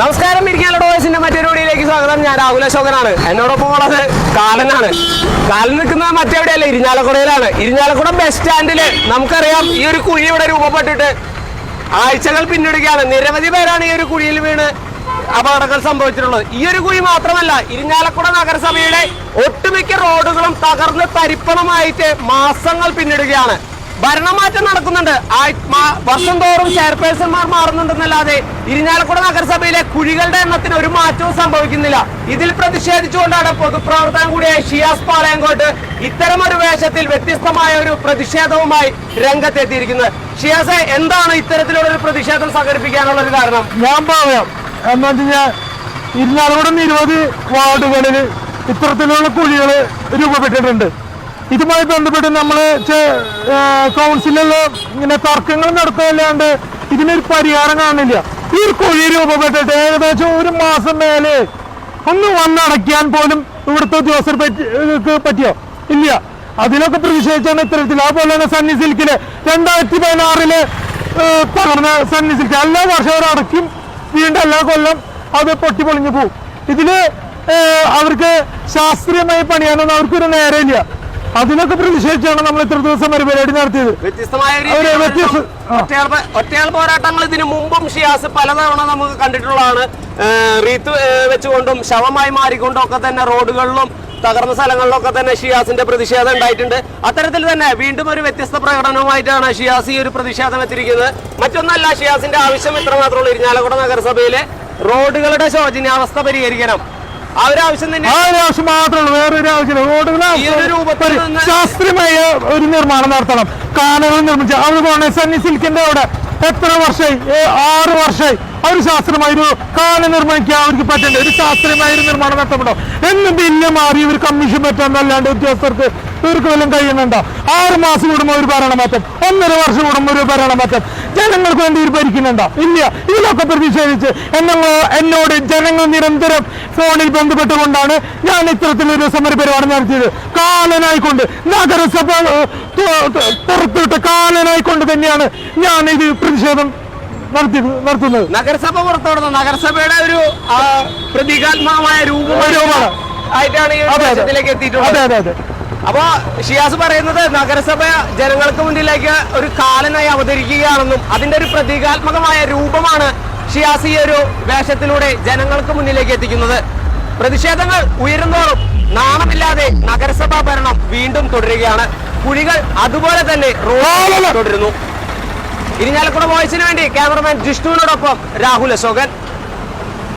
നമസ്കാരം ഇരിക്കാനുള്ള വോയിസിന്റെ മറ്റൊരു വീഡിയോയിലേക്ക് സ്വാഗതം. ഞാൻ രാഹുൽ അശോകനാണ്. എന്നോടൊപ്പം ഉള്ളത് കാലനാണ്. കാലൻ നിൽക്കുന്നത് മറ്റെവിടെയല്ല? ഇരിഞ്ഞാലക്കുടയിലാണ്. ഇരിഞ്ഞാലക്കുട ബസ് സ്റ്റാൻഡിൽ നമുക്കറിയാം ഈ ഒരു കുഴി ഇവിടെ രൂപപ്പെട്ടിട്ട് ആഴ്ചകൾ പിന്നിടുകയാണ്. നിരവധി പേരാണ് ഈ ഒരു കുഴിയിൽ വീണ് അപകടങ്ങൾ സംഭവിച്ചിട്ടുള്ളത്. ഈ ഒരു കുഴി മാത്രമല്ല ഇരിഞ്ഞാലക്കുട നഗരസഭയുടെ ഒട്ടുമിക്ക റോഡുകളും തകർന്ന് തരിപ്പണമായിട്ട് മാസങ്ങൾ പിന്നിടുകയാണ്. ഭരണമാറ്റം നടക്കുന്നുണ്ട്. വർഷം തോറും ചെയർപേഴ്സൺമാർ മാറുന്നുണ്ടെന്നല്ലാതെ ഇരിഞ്ഞാലക്കുട നഗരസഭയിലെ കുഴികളുടെ എണ്ണത്തിന് ഒരു മാറ്റവും സംഭവിക്കുന്നില്ല. ഇതിൽ പ്രതിഷേധിച്ചുകൊണ്ടാണ് പൊതുപ്രവർത്തനം കൂടിയായ ഷിയാസ് പാളയങ്കോട്ട് ഇത്തരം ഒരു വേഷത്തിൽ വ്യത്യസ്തമായ ഒരു പ്രതിഷേധവുമായി രംഗത്തെത്തിയിരിക്കുന്നത്. ഷിയാസ് എന്താണ് ഇത്തരത്തിലുള്ള ഒരു പ്രതിഷേധം സംഘടിപ്പിക്കാനുള്ള ഒരു കാരണം? ഞാൻ പറയാം. എന്താ ഇരിഞ്ഞാലക്കുട കഴിഞ്ഞാൽ ഇരുന്നാലോടെ നിരവധി വാർഡുകളിൽ ഇത്തരത്തിലുള്ള കുഴികൾ രൂപപ്പെട്ടിട്ടുണ്ട്. ഇതുമായി ബന്ധപ്പെട്ട് നമ്മൾ കൗൺസിലിൽ ഇങ്ങനെ തർക്കങ്ങൾ നടത്തുകയല്ലാണ്ട് ഇതിനൊരു പരിഹാരം കാണുന്നില്ല. ഈ ഒരു കുഴി രൂപപ്പെട്ടിട്ട് ഏകദേശം ഒരു മാസം മേലെ ഒന്ന് വന്നടയ്ക്കാൻ പോലും ഇവിടുത്തെ ഉദ്യോഗസ്ഥർ പറ്റിയോ? ഇല്ല. അതിലൊക്കെ പ്രതിഷേധിച്ചാണ് ഇത്തരത്തിൽ. അതുപോലെ തന്നെ സണ്ണി സിൽക്കിൽ രണ്ടായിരത്തി പതിനാറിൽ തകർന്ന സണ്ണി സിൽക്ക്. എല്ലാ വർഷവും അവർ അടയ്ക്കും വീണ്ടും എല്ലാ കൊല്ലം അത് പൊട്ടി പൊളിഞ്ഞു പോകും ഇതിൽ അവർക്ക് ശാസ്ത്രീയമായി പണിയാനൊന്നും അവർക്കൊരു നേരമില്ല. അതിനൊക്കെ പ്രതിഷേധിച്ചാണ് നമ്മൾ ഇത്ര ദിവസം ഒരു പരിപാടി നടത്തിയത്. ഒറ്റയാൾ പോരാട്ടങ്ങൾ ഇതിനു മുമ്പും ഷിയാസ് പലതവണ നമുക്ക് കണ്ടിട്ടുള്ളതാണ്. റീത്ത് വെച്ചുകൊണ്ടും ശവമായി മാറിക്കൊണ്ടും ഒക്കെ തന്നെ റോഡുകളിലും തകർന്ന സ്ഥലങ്ങളിലൊക്കെ തന്നെ ഷിയാസിന്റെ പ്രതിഷേധം ഉണ്ടായിട്ടുണ്ട്. അത്തരത്തിൽ തന്നെ വീണ്ടും ഒരു വ്യത്യസ്ത പ്രകടനവുമായിട്ടാണ് ഷിയാസ് ഈ ഒരു പ്രതിഷേധം എത്തിയിരിക്കുന്നത്. മറ്റൊന്നല്ല ഷിയാസിന്റെ ആവശ്യം ഇത്ര മാത്രമുള്ളൂ ഇരിഞ്ഞാലക്കുട നഗരസഭയിലെ റോഡുകളുടെ ശോചനീയാവസ്ഥ പരിഹരിക്കണം. ആ ഒരു ആവശ്യം തന്നെ. ആ ഒരു ആവശ്യം മാത്രമേ ഉള്ളൂ വേറൊരു ആവശ്യമില്ല. റോഡുകൾ ഒരു ശാസ്ത്രീയമായ ഒരു നിർമ്മാണം നടത്തണം. കാനകൾ നിർമ്മിച്ച അവർ പോണ സണ്ണി സിൽക്കിന്റെ അവിടെ. എത്ര വർഷമായി? ആറ് വർഷമായി. അവർ ശാസ്ത്രമായ ഒരു കാന നിർമ്മിക്കാൻ അവർക്ക് പറ്റണ്ട ഒരു ശാസ്ത്രീയമായ ഒരു നിർമ്മാണം നടത്തപ്പെടോ. എന്ന് ബില്ല് മാറി ഒരു കമ്മീഷൻ പറ്റാന്നല്ലാണ്ട് ഉദ്യോഗസ്ഥർക്ക് ഇവർക്ക് വല്ലതും കഴിയുന്നുണ്ടോ? ആറ് മാസം കൂടുമ്പോൾ ഒരു ഭരണമാറ്റം ഒന്നര വർഷം കൂടുമ്പോൾ ഒരു ഭരണമാറ്റം. ജനങ്ങൾക്ക് വേണ്ടി ഇവർ ഭരിക്കുന്നുണ്ടോ? ഇല്ല. ഇതിലൊക്കെ പ്രതിഷേധിച്ച് എന്നോ എന്നോട് ജനങ്ങൾ നിരന്തരം ഫോണിൽ ബന്ധപ്പെട്ടുകൊണ്ടാണ് ഞാൻ ഇത്തരത്തിലൊരു സമരപരിപാടി നടത്തിയത്. കാലനായിക്കൊണ്ട് നഗരസഭ പുറത്തുവിട്ട കാലനായിക്കൊണ്ട് തന്നെയാണ് ഞാൻ ഇത് പ്രതിഷേധം നടത്തുന്നത്. നഗരസഭ പുറത്തോടുന്ന നഗരസഭയുടെ ഒരു പ്രതീകാത്മകമായ രൂപമാണ് രൂപമാണ്. ആയിട്ടാണ് ഈ എത്തിയിട്ടുള്ളത്. അതെ അതെ അതെ. എത്തിയിട്ടുള്ളത് അതെ അതെ അപ്പോ ഷിയാസ് പറയുന്നത് നഗരസഭ ജനങ്ങൾക്ക് മുന്നിലേക്ക് ഒരു കാലനായി അവതരിക്കുകയാണെന്നും അതിന്റെ ഒരു പ്രതീകാത്മകമായ രൂപമാണ് ഷിയാസ് ഈ ഒരു വേഷത്തിലൂടെ ജനങ്ങൾക്ക് മുന്നിലേക്ക് എത്തിക്കുന്നത്. പ്രതിഷേധങ്ങൾ ഉയരുന്നോറും നാണമില്ലാതെ നഗരസഭാ ഭരണം വീണ്ടും തുടരുകയാണ്. കുഴികൾ അതുപോലെ തന്നെ റോഡ് തുടരുന്നു. ഇരിഞ്ഞാലക്കുട വോയിസിന് വേണ്ടി ക്യാമറമാൻ ജിഷ്ണുവിനോടൊപ്പം രാഹുൽ അശോകൻ.